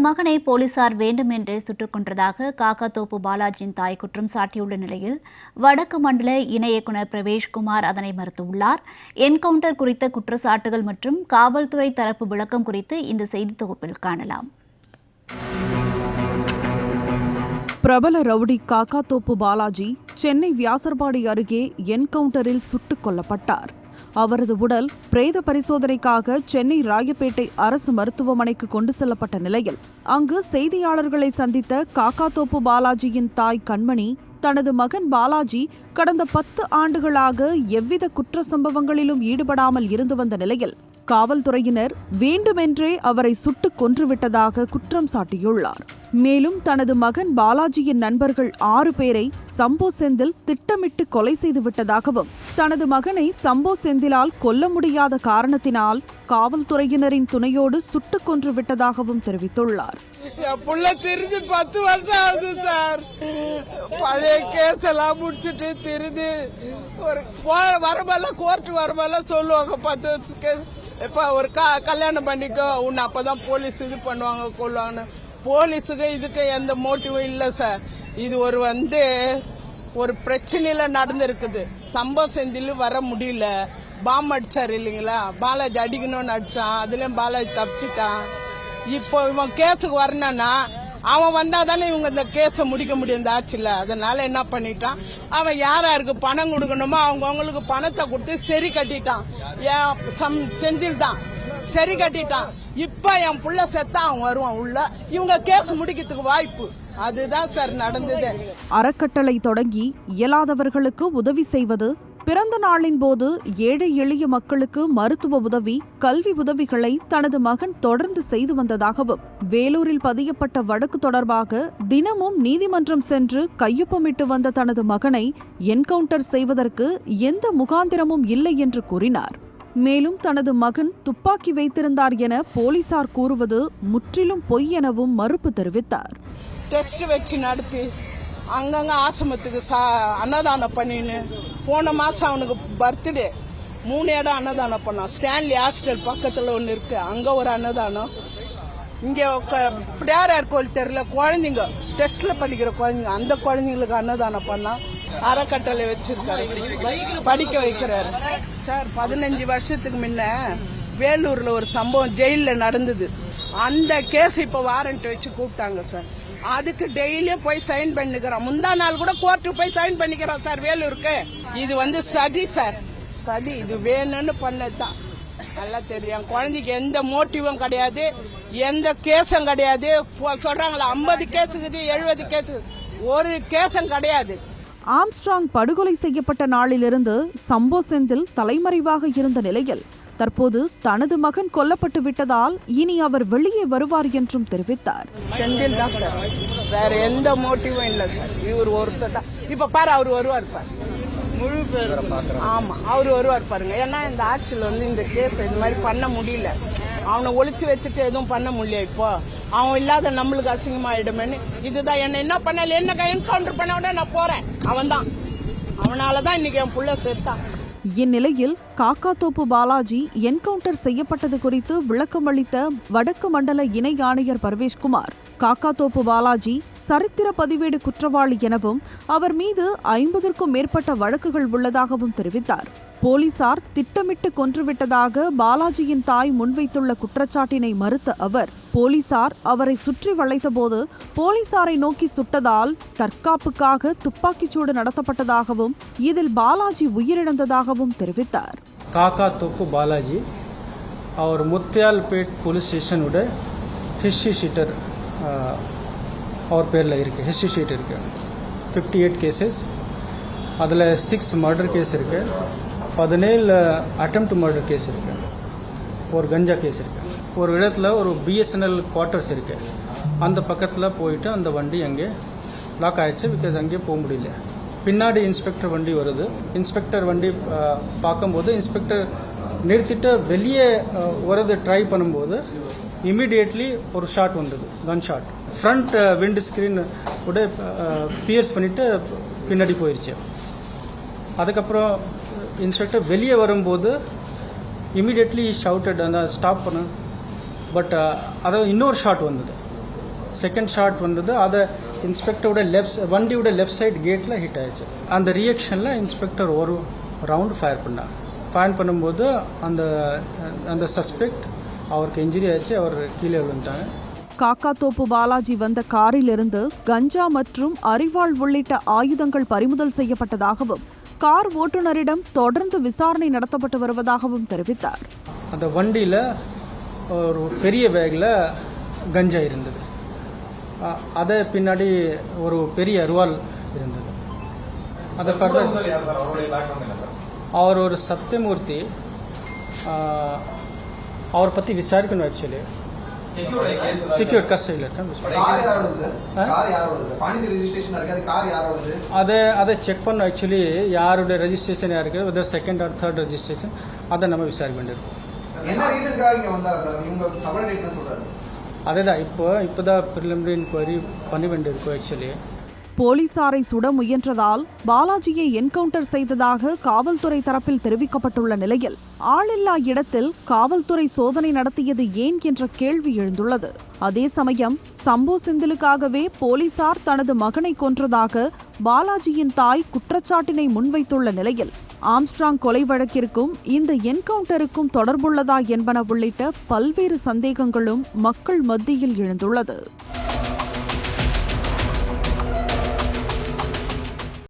மகனை போலீசார் வேண்டுமென்றே சுட்டுக் கொன்றதாக காக்காத்தோப்பு பாலாஜியின் தாய் குற்றம் சாட்டியுள்ள நிலையில் வடக்கு மண்டல இணை இயக்குநர் பிரவேஷ்குமார் அதனை மறுத்துள்ளார். என்கவுண்டர் குறித்த குற்றச்சாட்டுகள் மற்றும் காவல்துறை தரப்பு விளக்கம் குறித்து இந்த செய்தி தொகுப்பில் காணலாம். பிரபல ரவுடி காக்காத்தோப்பு பாலாஜி சென்னை வியாசர்பாடி அருகே என்கவுண்டரில் சுட்டுக் கொல்லப்பட்டார். அவரது உடல் பிரேத பரிசோதனைக்காக சென்னை ராயப்பேட்டை அரசு மருத்துவமனைக்கு கொண்டு செல்லப்பட்ட நிலையில் அங்கு செய்தியாளர்களை சந்தித்த காக்காத்தோப்பு பாலாஜியின் தாய் கண்மணி தனது மகன் பாலாஜி கடந்த பத்து ஆண்டுகளாக எவ்வித குற்ற சம்பவங்களிலும் ஈடுபடாமல் இருந்து வந்த நிலையில் காவல்துறையினர் வேண்டுமென்றே அவரை சுட்டுக் கொன்றுவிட்டதாக குற்றம் சாட்டியுள்ளார். மேலும் தனது மகன் பாலாஜியின் நண்பர்கள் ஆறு பேரை சம்போ செந்தில் திட்டமிட்டு கொலை செய்து விட்டதாகவும் தனது மகனை சம்போ செந்திலால் கொல்ல முடியாத காரணத்தினால் காவல்துறையினரின் துணையோடு சுட்டுக் கொன்று விட்டதாகவும் தெரிவித்துள்ளார் புள்ள பத்து வருஷம் ஆகுது சார். பழைய கேஸ் எல்லாம் முடிச்சுட்டு ஒரு கோர்ட்டு வரமெல்லாம் சொல்லுவாங்க பத்து வருஷம் இப்போ ஒரு க கல்யாணம் பண்ணிக்கோ. உன்னை அப்பதான் போலீஸ் இது பண்ணுவாங்க கொள்வாங்கன்னு போலீஸுக்கு இதுக்கு எந்த மோட்டிவும் இல்லை சார் இது ஒரு வந்து ஒரு பிரச்சனையில நடந்திருக்குது. சம்பவ செந்தில் வர முடியல. பாம் அடிச்சார் இல்லைங்களா? பாலாஜி அடிக்கணும்னு அடிச்சான். அதுலயும் பாலாஜி தப்பிச்சிட்டான். இப்போ இவன் கேஸுக்கு வரணும்னா அவன் வந்தா தானே இவங்க இந்த கேஸை முடிக்க முடியும். இந்த ஆட்சியில். அதனால என்ன பண்ணிட்டான்? அவன் யார் யாருக்கு பணம் கொடுக்கணுமோ அவங்க அவங்களுக்கு பணத்தை கொடுத்து சரி கட்டிட்டான். ஏன் சம் செஞ்சில் தான். சரி கட்டிட்டான். இப்ப என் புள்ள செத்தா அவன் வருவான் உள்ள. இவங்க கேஸ் முடிக்கிறதுக்கு வாய்ப்பு. அதுதான் சார் நடந்தது. அறக்கட்டளை தொடங்கி இயலாதவர்களுக்கு உதவி செய்வது பிறந்த நாளின் போது ஏழை எளிய மக்களுக்கு மருத்துவ உதவி கல்வி உதவிகளை தனது மகன் தொடர்ந்து செய்து வந்ததாகவும் வேலூரில் பதியப்பட்ட வழக்கு தொடர்பாக தினமும் நீதிமன்றம் சென்று கையொப்பமிட்டு வந்த தனது மகனை என்கவுண்டர் செய்வதற்கு எந்த முகாந்திரமும் இல்லை என்று கூறினார். மேலும் தனது மகன் துப்பாக்கி வைத்திருந்தார் என போலீசார் கூறுவது முற்றிலும் பொய் எனவும் மறுப்பு தெரிவித்தார். டெஸ்ட் வச்சு நடத்தி. அங்கங்க ஆசிரமத்துக்கு சா அன்னதானம் பண்ணின்னு. போன மாதம் அவனுக்கு பர்த்டே. மூணு இடம் அன்னதானம் பண்ணான். ஸ்டான்லி ஹாஸ்டல் பக்கத்தில் ஒன்று இருக்கு. அங்கே ஒரு அன்னதானம். இங்கே பிடாரார் கோயில் தெருல குழந்தைங்க டெஸ்ட்ல படிக்கிற குழந்தைங்க அந்த குழந்தைங்களுக்கு அன்னதானம் பண்ணா அறக்கட்டளை வச்சிருக்காரு. படிக்க வைக்கிறாரு. சார் பதினஞ்சு வருஷத்துக்கு முன்ன வேலூர்ல ஒரு சம்பவம் ஜெயிலில் நடந்தது. அந்த கேஸ் இப்போ வாரண்ட் வச்சு கூப்பிட்டாங்க சார். அதுக்கு டெய்லியும் போய் சைன் பண்ணிக்கிறோம் முந்தா நாள் கூட கோர்ட்டு போய் சைன் பண்ணிக்கிறோம் சார் வேலூருக்கு. இது வந்து சதி சார். சதி இது வேணும்னு பண்ணதுதான் நல்லா தெரியும். குழந்தைக்கு எந்த மோட்டிவும் கிடையாது. எந்த கேஸும் கிடையாது. சொல்றாங்களா ஐம்பது கேஸுக்குது எழுபது கேஸு ஒரு கேஸும் கிடையாது. ஆம்ஸ்ட்ராங் படுகொலை செய்யப்பட்ட நாளிலிருந்து சம்போ செந்தில் தலைமறைவாக இருந்த நிலையில் தற்போது தனது மகன் கொல்லப்பட்டு விட்டதால் இனி அவர் வெளியே வருவார் என்றும் தெரிவித்தார். செந்தில் தான் சார். வேற எந்த மோட்டிவும் இல்லை சார். இவர் ஒருத்தர் தான். இப்ப பாரு அவர் வருவார் பாரு. முழு பேர் ஆமா அவர் வருவார் பாருங்க. ஏன்னா இந்த ஆட்சியில் வந்து இந்த கேஸ் இந்த மாதிரி பண்ண முடியல. அவனை ஒழிச்சு வச்சுட்டு எதுவும் பண்ண முடியல இப்போ. அவன் இல்லாத நம்மளுக்கு அசிங்கமாயிடுமேன்னு. இதுதான் என்ன என்ன பண்ணல என்ன என்கவுண்டர் பண்ண உடனே நான் போறேன். அவன் தான் அவனால தான் இன்னைக்கு என் புள்ள செத்தான் இந்நிலையில் காக்காத்தோப்பு பாலாஜி என்கவுண்டர் செய்யப்பட்டது குறித்து விளக்கம் அளித்த வடக்கு மண்டல இணை ஆணையர் பர்வேஷ்குமார் காக்காத்தோப்பு பாலாஜி சரித்திர பதிவேடு குற்றவாளி எனவும் அவர் மீது ஐம்பதற்கும் மேற்பட்ட வழக்குகள் உள்ளதாகவும் தெரிவித்தார். போலீசார் திட்டமிட்டு கொன்றுவிட்டதாக பாலாஜியின் தாய் முன்வைத்துள்ள குற்றச்சாட்டினை மறுத்த அவர் போலீசார் அவரை சுற்றி வளைத்தபோது போலீசாரை நோக்கி சுட்டதால் தற்காப்புக்காக துப்பாக்கிச்சூடு நடத்தப்பட்டதாகவும் இதில் பாலாஜி உயிரிழந்ததாகவும் தெரிவித்தார். காக்கா தொக்கு பாலாஜி அவர் முத்தியால்பேட் போலீஸ் ஸ்டேஷனோட ஹிஸ்ட்ரி ஷீட்டர் அவர் பேரில் இருக்குது ஹிஸ்ட்ரி ஷீட் இருக்குது ஃபிஃப்டி எயிட் கேசஸ் அதில் சிக்ஸ் மர்டர் கேஸ் இருக்குது பதினேழு அட்டம்ப்ட் மர்டர் கேஸ் இருக்குது ஒரு கஞ்சா கேஸ் இருக்குது ஒரு இடத்துல ஒரு பிஎஸ்என்எல் குவார்ட்டர்ஸ் இருக்குது அந்த பக்கத்தில் போயிட்டு அந்த வண்டி அங்கே லாக் ஆயிடுச்சு பிகாஸ் அங்கேயே போக முடியல. பின்னாடி இன்ஸ்பெக்டர் வண்டி வருது. இன்ஸ்பெக்டர் வண்டி பார்க்கும்போது இன்ஸ்பெக்டர் நிறுத்திட்டு வெளியே வரது ட்ரை பண்ணும்போது இமீடியட்லி ஒரு ஷாட் வந்தது. Gun shot front wind screen கூட பியர்ஸ் பண்ணிட்டு பின்னாடி போயிடுச்சு அதுக்கப்புறம் இன்ஸ்பெக்டர் வெளியே வரும்போது இமீடியட்லி ஷவுட்டட் அந்த ஸ்டாப் பண்ண பட் அதாவது இன்னொரு ஷாட் வந்தது. செகண்ட் ஷாட் வந்தது அதை இன்ஸ்பெக்டரோட லெஃப்ட் வண்டியோட லெஃப்ட் சைடு கேட்டில் ஹிட் ஆயிடுச்சு. அந்த ரியாக்ஷனில் இன்ஸ்பெக்டர் ஒரு ரவுண்ட் ஃபயர் பண்ணார். ஃபயர் பண்ணும்போது அந்த அந்த சஸ்பெக்ட் அவருக்கு இன்ஜுரி ஆச்சு அவர் கீழே விழுந்துட்டாங்க. காக்காத்தோப்பு பாலாஜி வந்த காரிலிருந்து கஞ்சா மற்றும் அரிவாள் உள்ளிட்ட ஆயுதங்கள் பறிமுதல் செய்யப்பட்டதாகவும் கார் ஓட்டுநரிடம் தொடர்ந்து விசாரணை நடத்தப்பட்டு வருவதாகவும் தெரிவித்தார். அந்த வண்டியில் ஒரு பெரிய பேக்கில் கஞ்சா இருந்தது. அதை பின்னாடி ஒரு பெரிய அருவாள் இருந்தது. அதை ஃபர்தர் அவர் ஒரு சத்தியமூர்த்தி. அவரை பற்றி விசாரிக்கணும் ஆக்சுவலி செக்யூர் கஸ்டடியில் இருக்கேன் அது அதை அதை செக் பண்ணோம் ஆக்சுவலி யாருடைய ரெஜிஸ்ட்ரேஷன் யாருக்கு செகண்ட் ஆர் தேர்ட் ரெஜிஸ்ட்ரேஷன் அதை நம்ம விசாரிக்க வேண்டியிருக்கும். என்ன ரீசனுக்காக இங்க வந்தாரா சார் இவங்க சபரேட் என்ன சொல்றாரு. அதேதான் இப்போ இப்போ தான் ப்ரிலிமினரி இன்கொயரி பண்ண வேண்டியிருக்கும் ஆக்சுவலி போலீசாரை சுட முயன்றதால் பாலாஜியை என்கவுண்டர் செய்ததாக காவல்துறை தரப்பில் தெரிவிக்கப்பட்டுள்ள நிலையில் ஆளில்லா இடத்தில் காவல்துறை சோதனை நடத்தியது ஏன் என்ற கேள்வி எழுந்துள்ளது. அதே சமயம் சம்போ செந்திலுக்காகவே போலீசார் தனது மகனை கொன்றதாக பாலாஜியின் தாய் குற்றச்சாட்டினை முன்வைத்துள்ள நிலையில் ஆம்ஸ்ட்ராங் கொலை வழக்கிற்கும் இந்த என்கவுண்டருக்கும் தொடர்புள்ளதா என்பன உள்ளிட்ட பல்வேறு சந்தேகங்களும் மக்கள் மத்தியில் எழுந்துள்ளது.